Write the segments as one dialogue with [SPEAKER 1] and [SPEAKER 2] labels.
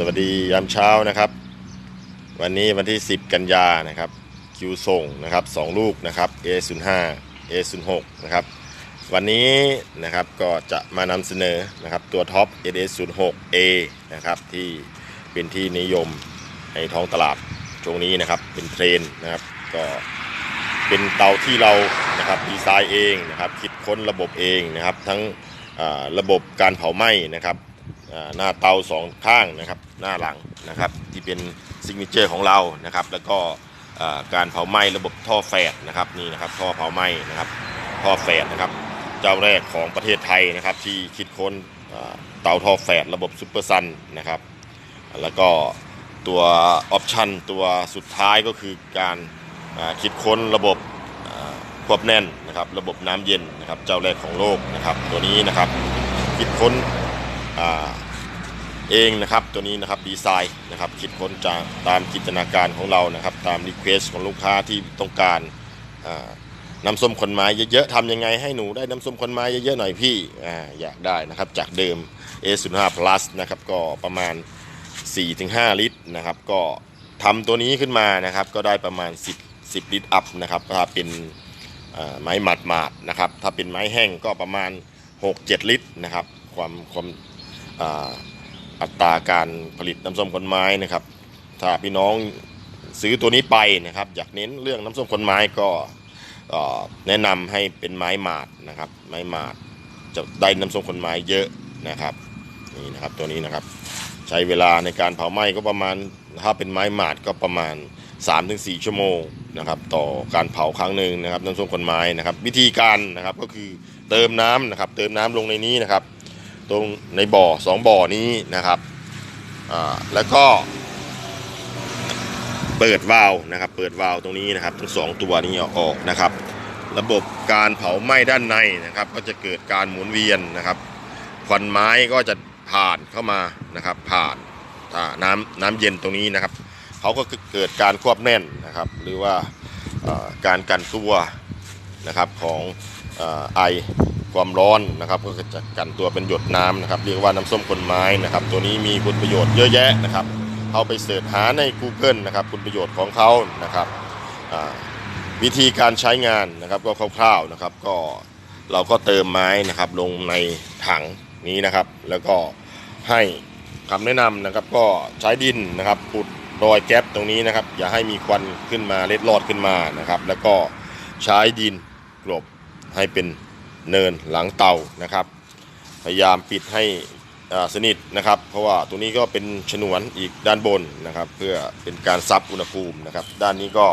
[SPEAKER 1] สวัสดียามเช้านะครับ วันนี้วันที่ 10 กันยานะครับคิวส่งนะครับ2ลูกนะครับ A05 A06 นะครับวันนี้นะครับก็จะมานำเสนอนะครับตัวท็อป A06A นะครับที่เป็นที่นิยมในท้องตลาดช่วงนี้นะครับเป็นเทรนนะครับก็เป็นเตาที่เรานะครับดีไซน์เองนะครับคิดค้นระบบเองนะครับทั้งระบบการเผาไหม้นะครับ หน้าเตาสองข้างนะครับหน้าหลังนะครับที่เป็นซิกเนเจอร์ของเรานะครับแล้วก็การเผาไหม้ระบบท่อแฟดนะครับนี่นะครับท่อเผาไหม้นะครับท่อแฟดนะครับเจ้าแรกของประเทศไทยนะครับที่คิดค้นเตาท่อแฟดระบบซูเปอร์ซันนะครับแล้วก็ตัวออปชันตัวสุดท้ายก็คือการคิดค้นระบบควบแน่นนะครับระบบน้ำเย็นนะครับเจ้าแรกของโลกนะครับตัวนี้นะครับคิดค้น เองนะครับตัวนี้นะครับดีไซน์นะครับคิดค้นจากตามจินตนาการของเรานะครับ ตามรีเควสของลูกค้าที่ต้องการน้ำส้มคนไม้เยอะๆทำยังไงให้หนูได้น้ำส้มคนไม้เยอะๆหน่อยพี่ออยากได้นะครับจากเดิม A05 Plus นะครับก็ประมาณ 4-5 ลิตรนะครับก็ทำตัวนี้ขึ้นมานะครับก็ได้ประมาณ 10 10 ลิตรอัพนะครับถ้าเป็นไม้หมาดๆนะครับถ้าเป็นไม้แห้งก็ประมาณ 6-7 ลิตรนะครับความความ อัตราการผลิตน้ำส้มคนไม้นะครับ ถ้าพี่น้องซื้อตัวนี้ไปนะครับอยากเน้นเรื่องน้ำส้มคนไม้ก็แนะนำให้เป็นไม้หมาดนะครับ ไม้หมาดจะได้น้ำส้มคนไม้เยอะนะครับนี่นะครับตัวนี้นะครับ ใช้เวลาในการเผาไหม้ก็ประมาณถ้าเป็นไม้หมาดก็ประมาณ 3-4 ชั่วโมงนะครับ ต่อการเผาครั้งหนึ่งนะครับน้ำส้มคนไม้นะครับ วิธีการนะครับก็คือเติมน้ำนะครับ เติมน้ำลงในนี้นะครับ ตรงในบ่อสองบ่อนี้นะครับแล้วก็ เปิดวาล์วนะครับ เปิดวาล์วตรงนี้นะครับ ทั้งสองตัวนี้ออกนะครับ ระบบการเผาไหม้ด้านในนะครับ ก็จะเกิดการหมุนเวียนนะครับควันไม้ก็จะผ่านเข้ามานะครับ ผ่านาน้ำน้ำเย็นตรงนี้นะครับเขาก็เกิดการควบแน่นนะครับ หรือว่าการกันตัวนะครับของอไอ ความร้อนนะครับก็จะกันตัวเป็นหยดน้ำนะครับเรียกว่าน้ำส้มคนไม้นะครับตัวนี้มีคุณประโยชน์เยอะแยะนะครับเขาไปเสิร์ชหาใน Google นะครับคุณประโยชน์ของเขานะครับวิธีการใช้งานนะครับก็คร่าวๆนะครับก็เราก็เติมไม้นะครับลงในถังนี้นะครับ แล้วก็ให้คำแนะนำนะครับก็ใช้ดินนะครับปุดรอยแก๊ปตรงนี้นะครับ อย่าให้มีควันขึ้นมาเล็ดลอดขึ้นมานะครับ แล้วก็ใช้ดินกลบให้เป็น เนินหลังเตานะครับ พยายามปิดให้สนิทนะครับ เพราะว่าตัวนี้ก็เป็นฉนวนอีกด้านบนนะครับ เพื่อเป็นการซับอุณหภูมินะครับ ด้านนี้ก็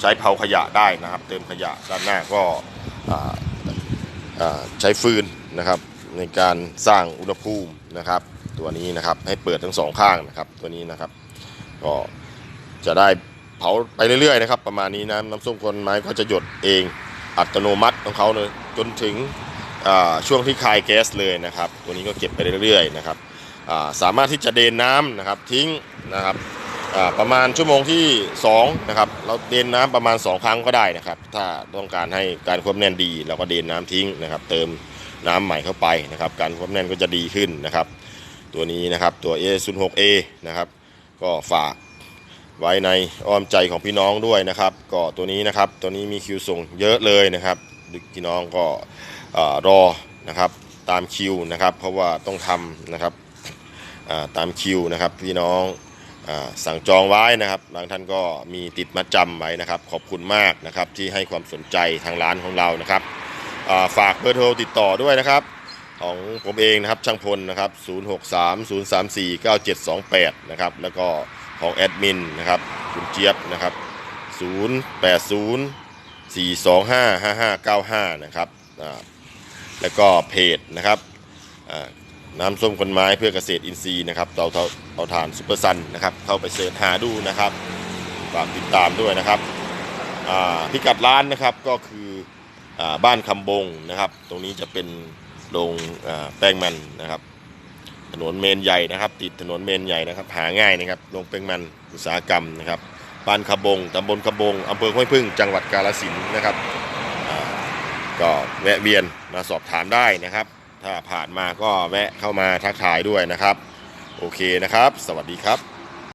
[SPEAKER 1] ใช้เผาขยะได้นะครับ เติมขยะด้านหน้าก็าาใช้ฟืนนะครับ ในการสร้างอุณหภูมินะครับ ตัวนี้นะครับให้เปิดทั้งสองข้างนะครับตัวนี้นะครับ ก็จะได้เผาไปเรื่อยๆนะครับ ประมาณนี้นะน้ำส้มคนไม้ก็จะหยดเองอัตโนมัติของเขาเลย จนถึงช่วงที่คายแก๊สเลยนะครับ ตัวนี้ก็เก็บไปเรื่อยๆนะครับสามารถที่จะเดนน้ำนะครับทิ้งนะครับประมาณชั่วโมงที่2นะครับเราเดนน้ำประมาณ 2 ครั้งก็ได้นะครับ ถ้าต้องการให้การควบแน่นดีเราก็เดนน้ำทิ้งนะครับ เติมน้ำใหม่เข้าไปนะครับ การควบแน่นก็จะดีขึ้นนะครับ ตัวนี้นะครับตัว A06A นะครับก็ฝากไว้ในอ้อมใจของพี่น้องด้วยนะครับ ก็ตัวนี้นะครับตัวนี้มีคิวส่งเยอะเลยนะครับ พี่น้องก็รอนะครับตามคิวนะครับ เพราะว่าต้องทำนะครับตามคิวนะครับพี่น้องสั่งจองไว้นะครับบางท่านก็มีติดมาจำไว้นะครับ ขอบคุณมากนะครับที่ให้ความสนใจทางร้านของเรานะครับฝากเบอร์โทรติดต่อด้วยนะครับ ของผมเองนะครับช่างพลนะครับ 0630349728 นะครับแล้วก็ของแอดมินนะครับคุณเจี๊ยบนะครับ 080 4255595 นะครับแล้วก็เพจนะครับน้ำส้มคนไม้เพื่อเกษตรอินทรีย์นะครับเตาเตาเตาถ่านซุปเปอร์ซันนะครับเข้าไปเสิร์ชหาดูนะครับฝากติดตามด้วยนะครับพิกัดร้านนะครับก็คืออบ้านคำบงนะครับ ตรงนี้จะเป็นโรงแป้งมันนะครับ ถนนเมนใหญ่นะครับ ติดถนนเมนใหญ่นะครับ หาง่ายนะครับโรงแป้งมันอุตสาหกรรมนะครับ บ้านคบงตำบลคบงอำเภอห้วยพึ่ง จังหวัดกาลสินนะครับก็แวะเวียนมาสอบถามได้นะครับ ถ้าผ่านมาก็แวะเข้ามาทักทายด้วยนะครับ โอเคนะครับ สวัสดีครับ